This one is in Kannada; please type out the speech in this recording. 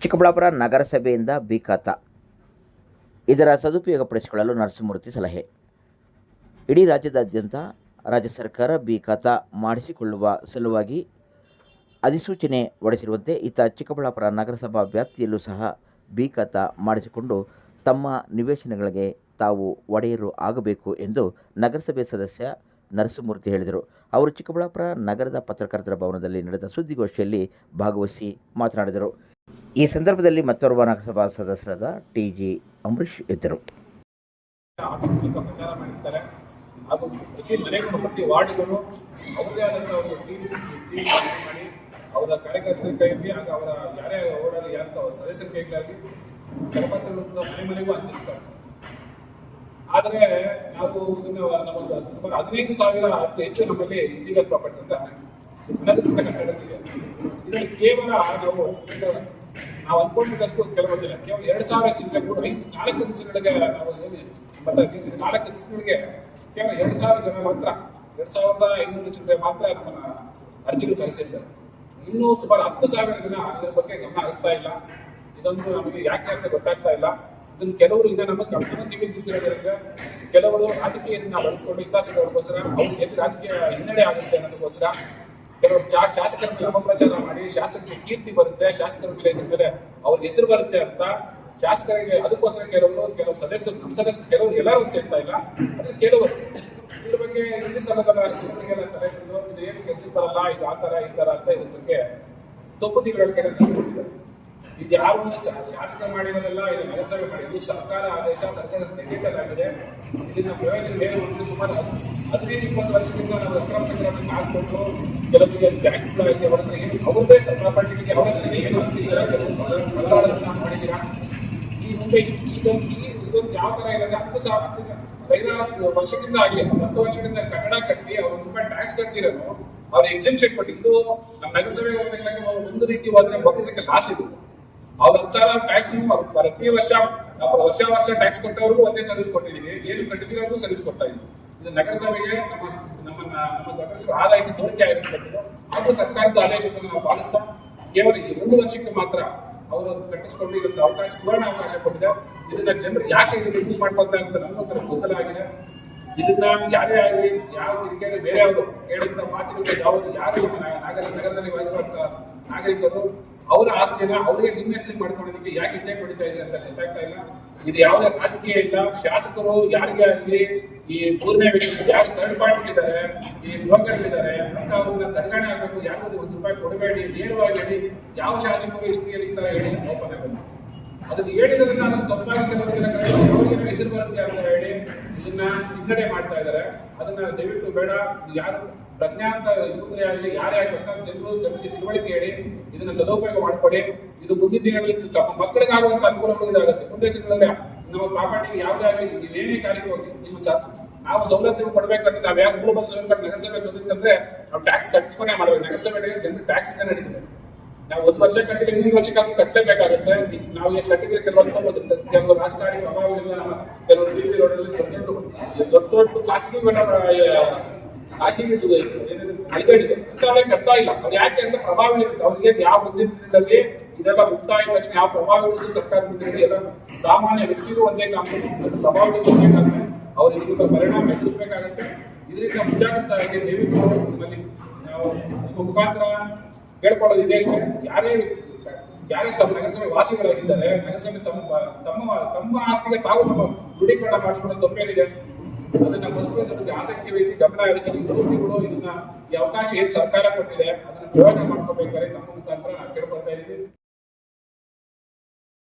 ಚಿಕ್ಕಬಳ್ಳಾಪುರ ನಗರಸಭೆಯಿಂದ ಬಿ ಇದರ ಇದರ ಸದುಪಯೋಗಪಡಿಸಿಕೊಳ್ಳಲು ನರಸಿಂಹಮೂರ್ತಿ ಸಲಹೆ. ಇಡೀ ರಾಜ್ಯದಾದ್ಯಂತ ರಾಜ್ಯ ಸರ್ಕಾರ ಬಿ ಮಾಡಿಸಿಕೊಳ್ಳುವ ಸಲುವಾಗಿ ಅಧಿಸೂಚನೆ ಹೊಡೆಸಿರುವಂತೆ ಈತ ಚಿಕ್ಕಬಳ್ಳಾಪುರ ನಗರಸಭಾ ವ್ಯಾಪ್ತಿಯಲ್ಲೂ ಸಹ ಬಿ ಮಾಡಿಸಿಕೊಂಡು ತಮ್ಮ ನಿವೇಶನಗಳಿಗೆ ತಾವು ಒಡೆಯರು ಆಗಬೇಕು ಎಂದು ನಗರಸಭೆ ಸದಸ್ಯ ನರಸಿಂಹಮೂರ್ತಿ ಹೇಳಿದರು. ಅವರು ಚಿಕ್ಕಬಳ್ಳಾಪುರ ನಗರದ ಪತ್ರಕರ್ತರ ಭವನದಲ್ಲಿ ನಡೆದ ಸುದ್ದಿಗೋಷ್ಠಿಯಲ್ಲಿ ಭಾಗವಹಿಸಿ ಮಾತನಾಡಿದರು. ಈ ಸಂದರ್ಭದಲ್ಲಿ ಮತ್ತೋರ್ವ ನಗರಸಭಾ ಸದಸ್ಯರಾದ ಟಿ ಜಿ ಅಂಬರೀಷ್ ಇದ್ದರು ಹಾಗೂ ಪ್ರತಿ ಆದಂಥ ಅವರ ಸದಸ್ಯರ ಮನೆ ಆದರೆ ನಾವು ಸುಮಾರು ಹದಿನೈದು ಸಾವಿರ ಅತಿ ಹೆಚ್ಚು ನಮ್ಮಲ್ಲಿ ಇಲ್ಲಿಗಲ್ ಪ್ರಾಪರ್ಟಿ ಅಂತ ಕೇವಲ ನಾವು ನಾವು ಅನ್ಕೊಂಡಿದ್ದಷ್ಟು ಕೆಲವೊಂದಿಲ್ಲ ಕೇವಲ ಎರಡು ಸಾವಿರ ಚಿತ್ರ ಕೂಡ ಐದು, ನಾಲ್ಕು ದಿವಸಗಳಿಗೆ ನಾವು ಏನು ಇತ್ತೀಚಿನ ನಾಲ್ಕು ದಿವಸಗಳಿಗೆ ಕೇವಲ ಎರಡು ಸಾವಿರ ಜನ ಮಾತ್ರ, ಎರಡು ಸಾವಿರದ ಐನೂರು ಚಿಲ್ಲರೆ ಮಾತ್ರ ನಮ್ಮ ಅರ್ಜಿಗಳು ಸಲ್ಲಿಸಿದ್ದಾರೆ ಇನ್ನೂ ಸುಮಾರು ಹತ್ತು ಸಾವಿರ ಜನ ಇದರ ಬಗ್ಗೆ ಗಮನ ಹರಿಸ್ತಾ ಇಲ್ಲ. ಇದೊಂದು ನಮಗೆ ಯಾಕೆ ಅಂತ ಗೊತ್ತಾಗ್ತಾ ಇಲ್ಲ. ಇದನ್ನು ಕೆಲವರು ಇದೆ ನಮ್ಮ ಕನ್ನಡ ಟಿವಿ ತಿಳ್ತಿರೋದ್ರಿಂದ ಕೆಲವರು ರಾಜಕೀಯದಿಂದ ಬಳಸ್ಕೊಂಡು ಹಿತಾಸಕ್ಕೋಸ್ಕರ ಅವ್ರಿಗೆ ಎಲ್ಲಿ ರಾಜಕೀಯ ಹಿನ್ನಡೆ ಆಗುತ್ತೆ ಅನ್ನೋದಕ್ಕೋಸ್ಕರ ಶಾಸಕರ ಮೇಲೆ ಅಪಪ್ರಚಾರ ಮಾಡಿ, ಶಾಸಕರಿಗೆ ಕೀರ್ತಿ ಬರುತ್ತೆ, ಶಾಸಕರ ಮೇಲೆ ಇದ್ರ ಅವ್ರ ಹೆಸರು ಬರುತ್ತೆ ಅಂತ ಶಾಸಕರಿಗೆ ಅದಕ್ಕೋಸ್ಕರ ಕೆಲವರು, ಕೆಲವು ಸದಸ್ಯರು, ನಮ್ಮ ಸದಸ್ಯರು ಕೆಲವರು ಎಲ್ಲರೂ ಸೇರ್ತಾ ಇಲ್ಲ. ಅದಕ್ಕೆ ಕೆಲವರು ಇದ್ರ ಬಗ್ಗೆ ಹಿಂದಿ ಸಲದ ಹೆಸರಿಗೆಲ್ಲ ತಲೆ ಏನು ಕೆಲಸ ಬರಲ್ಲ, ಇದು ಆ ತರ ಈ ತರ ಅಂತ ಬಗ್ಗೆ ತಪ್ಪು ತಿಳುವಳಿಕೆ ಇದು ಶಾಸಕ ಮಾಡಿರೋದಲ್ಲ ಇದು ನಗರಸಭೆ ಮಾಡಿದ್ದು ಸರ್ಕಾರ ಆದೇಶ, ಸರ್ಕಾರ ಗೆಜೆಟಲ್ ಆಗಿದೆ. ಇದನ್ನ ಪ್ರಯೋಜನ ಏನು ಅಂದ್ರೆ ಸುಮಾರು ಹದ್- ಹದಿನೈದು, ಇಪ್ಪತ್ತು ವರ್ಷದಿಂದ ನಾವು ಅಕ್ರಮ ಸಂಗ್ರಹಣೆ ಹಾಕ್ಕೊಂಡು ಕೆಲವರಿಗೆ ಬ್ಯಾಂಕ್ಗಳಾಗಿ ಹೊರತು ಏನು ಅವ್ರದ್ದೇ ಪ್ರಾಪರ್ಟಿಗೆ ಅವರ ಏನು ಅಂತಿದ್ದೀರಾ ಮಾಡಿದ್ದೀರಾ? ಈ ಮುಂದೆ ಇದೊಂದು ಇದೊಂದು ಯಾವ ತರ ಇದೆ ಹತ್ತು ಸಾವಿರ ಐದಾರು ವರ್ಷದಿಂದ ಆಗಿದೆ ಹತ್ತು ವರ್ಷದಿಂದ ಕನ್ನಡ ಕಟ್ಟಿ ಅವ್ರು ರೂಪಾಯಿ ಟ್ಯಾಕ್ಸ್ ಕಟ್ಟಿರೋದು ಅವ್ರ ಎಕ್ಸಿಬಿಷನ್ ಕೊಟ್ಟಿದ್ದು ನಮ್ಮ ನಗರಸಭೆ ಒಂದು ರೀತಿ ಹೋದ್ರೆ ಬೊಕ್ಕಿಸಕ್ಕೆ ಲಾಸ್ ಇದು ಅವ್ರ ಹತ್ತು ಟ್ಯಾಕ್ಸ್ ಪ್ರತಿ ವರ್ಷ ವರ್ಷ ವರ್ಷ ಟ್ಯಾಕ್ಸ್ ಕೊಟ್ಟವರು ಒಂದೇ ಸರ್ವಿಸ್ ಕೊಟ್ಟಿದ್ದೀವಿ. ಏನು ಕಟ್ಟಿರೋರ್ಗೂ ಸರ್ವಿಸ್ ಕೊಡ್ತಾ ಇದ್ದೀವಿ ಇದು ನಗರಸಭೆಗೆ ನಮ್ಮ ನಮ್ಮ ಆದಾಯಕ್ಕೆ ಸೋರಿಕೆ ಆಗಿರ್ತಕ್ಕಂಥದ್ದು ಹಾಗೂ ಸರ್ಕಾರದ ಆದೇಶವನ್ನು ನಾವು ಪಾಲಿಸ್ತಾ, ಕೇವಲ ಈ ಒಂದು ವರ್ಷಕ್ಕೆ ಮಾತ್ರ ಅವರು ಕಟ್ಟಿಸ್ಕೊಂಡು ಅವಕಾಶ ಸುವರ್ಣ ಅವಕಾಶ ಕೊಟ್ಟಿದೆ. ಇದನ್ನ ಜನರು ಯಾಕೆ ಇದನ್ನು ಯೂಸ್ ಮಾಡ್ಕೊಳ್ತಾರೆ ಅಂತ ನಮಗೊಂಥರ ಗೊಂದಲ ಆಗಿದೆ. ಇದನ್ನ ಯಾರೇ ಆಗಲಿ, ಯಾವ ಬೇರೆ ಬೇರೆಯವರು ಹೇಳಿದ ಮಾತುಗಳು ಯಾವುದು ಯಾರು ನಾಗರ ನಗರದಲ್ಲಿ ವಹಿಸುವಂತ ನಾಗರಿಕರು, ಅವರ ಆಸ್ತಿಯನ್ನ ಅವರಿಗೆ ಹೆಸರು ಮಾಡ್ಕೊಳ್ಳೋದಕ್ಕೆ ಯಾಕೆ ಇದ್ದೇ ಪಡಿತಾ ಇದೆ ಅಂತ ಗೊತ್ತಾಗ್ತಾ ಇಲ್ಲ. ಇದು ಯಾವುದೇ ರಾಜಕೀಯ ಇಲ್ಲ. ಶಾಸಕರು ಯಾರಿಗೆ ಆಗಲಿ, ಈ ಮೂರನೇ ವ್ಯಕ್ತಿ ಯಾರು ಥರ್ಡ್ ಪಾರ್ಟಿ ಇದ್ದಾರೆ, ಈ ಬ್ರೋಕರ್ಗಳಿದ್ದಾರೆ ಅಂತ ಅವ್ರನ್ನ ತಡೆಗಾಣೆ ಆಗಬೇಕು ಯಾರು ಒಂದು ರೂಪಾಯಿ ಕೊಡಬೇಡಿ, ನೇರವಾಗಿ ಹೇಳಿ, ಯಾವ ಶಾಸಕರು ಎಷ್ಟು ಈ ಹೇಳಿ ಓಪನ್ ಆಗಬೇಕು ಅದನ್ನ ಹೇಳಿರೋದನ್ನ ಅದನ್ನ ತಪ್ಪಾಗಿ ಹೆಸರು ಬರುತ್ತೆ ಅಂತ ಹೇಳಿ. ಇದನ್ನ ಹಿನ್ನಡೆ ಮಾಡ್ತಾ ಇದ್ದಾರೆ. ಅದನ್ನ ದಯವಿಟ್ಟು ಬೇಡ. ಯಾರು ಪ್ರಜ್ಞಾಂತ ಯುವಕರೇ ಆಗಲಿ, ಯಾರೇ ಆಗಲಿ ಜನರು ಜನರಿಗೆ ತಿಳುವಳಿಕೆ ಹೇಳಿ, ಇದನ್ನ ಸದುಪಯೋಗ ಮಾಡ್ಕೊಡಿ ಇದು ಮುಂದಿನ ದಿನಗಳಲ್ಲಿ ತಮ್ಮ ಮಕ್ಕಳಿಗೆ ಅನುಕೂಲಗಳು ಇದಾಗುತ್ತೆ. ಮುಂದೆ ದಿನಗಳಲ್ಲಿ ನಮ್ಮ ಪ್ರಾಪರ್ಟಿ ಯಾವ್ದೇ ಆಗಲಿ ನೀವೇನೇ ಕಾರ್ಯಕ್ಕೆ ಹೋಗಿ ನಿಮ್ಮ ಸಹ ನಾವು ಸವಲತ್ತು ಕೊಡ್ಬೇಕಂತ ನಾವು ಯಾವ ಸೌಲಭ್ಯ ನಗರಸಭೆ ಸೋದಿತ್ತಂದ್ರೆ ನಾವು ಟ್ಯಾಕ್ಸ್ ಕಟ್ಸ್ಕೊಂಡೇ ಮಾಡ್ಬೇಕು. ನಗರಸಭೆ ಜನರು ಟ್ಯಾಕ್ಸ್ ಇಂದ ನಡೀತದೆ. ನಾವು ಒಂದು ವರ್ಷ ಕಟ್ಟಿದ್ರೆ ಇನ್ನೊಂದು ವರ್ಷಕ್ಕಾಗಿ ಕಟ್ಟಲೇಬೇಕಾಗುತ್ತೆ. ನಾವು ಈಗ ಕಟ್ಟಿದ್ರೆ ಕೆಲವೊಂದು ಕೆಲವು ರಾಜಕಾರಣಿ ಅಭಾವಗಳಿಂದ ಕೆಲವರು ಬಿ ಪಿ ರೋಡಲ್ಲಿ ದೊಡ್ಡ ದೊಡ್ಡ ದೊಡ್ಡ ದೊಡ್ಡ ಖಾಸಗಿ ಮನೆ ಖಾಸಗಿ ಅಳಿಗಳಿದೆ ಇಂಥವೇ ಕಟ್ತಾ ಇಲ್ಲ. ಅದು ಯಾಕೆ ಅಂತ ಪ್ರಭಾವ ಇರುತ್ತೆ. ಅವ್ರಿಗೆ ಯಾವ ಮುಂದಿನ ದಿನದಲ್ಲಿ ಇದೆಲ್ಲ ಮುಕ್ತಾಯ ತಕ್ಷಣ ಯಾವ ಪ್ರಭಾವ ಇರುವುದು ಸರ್ಕಾರ ಎಲ್ಲ ಸಾಮಾನ್ಯ ವ್ಯಕ್ತಿಗೂ ಒಂದೇ ಕಾನೂನು ಪ್ರಭಾವ ಬೇಕಾಗುತ್ತೆ ಅವರಿಗೆ ಪರಿಣಾಮ ಎದುರಿಸಬೇಕಾಗುತ್ತೆ. ಇದರಿಂದ ಮುಂಜಾಗ್ರತೆ ನಿಮ್ಮಲ್ಲಿ ನಾವು ಮುಖಾಂತರ ಕೇಳ್ಕೊಳ್ಳೋದು ಇದೆ ಯಾರೇ ಯಾರೇ ತಮ್ಮ ನಗರಸಭೆ ವಾಸಿಗಳಾಗಿದ್ದಾರೆ, ನಗರಸಭೆ ತಮ್ಮ ತಮ್ಮ ತಮ್ಮ ಆಸ್ತಿಗೆ ತಾವು ತಮ್ಮ ದೃಢೀಕರಣ ಮಾಡಿಸ್ಕೊಳ್ಳೋದು ತಪ್ಪೇನಿದೆ ಅದನ್ನ ಫಸ್ಟ್ ನಮಗೆ ಆಸಕ್ತಿ ವಹಿಸಿ ಗಮನ ಹರಿಸಿ ವಿರೋಧಿಗಳು ಇದನ್ನ ಈ ಅವಕಾಶ ಏನ್ ಸರ್ಕಾರ ಕೊಟ್ಟಿದೆ, ಅದನ್ನ ಪ್ರಯೋಜನ ಮಾಡ್ಕೋಬೇಕಾದ್ರೆ ನಮ್ಮ ಮುಖಾಂತರ ಕೇಳ್ಕೊಳ್ತಾ ಇದ್ದೀವಿ.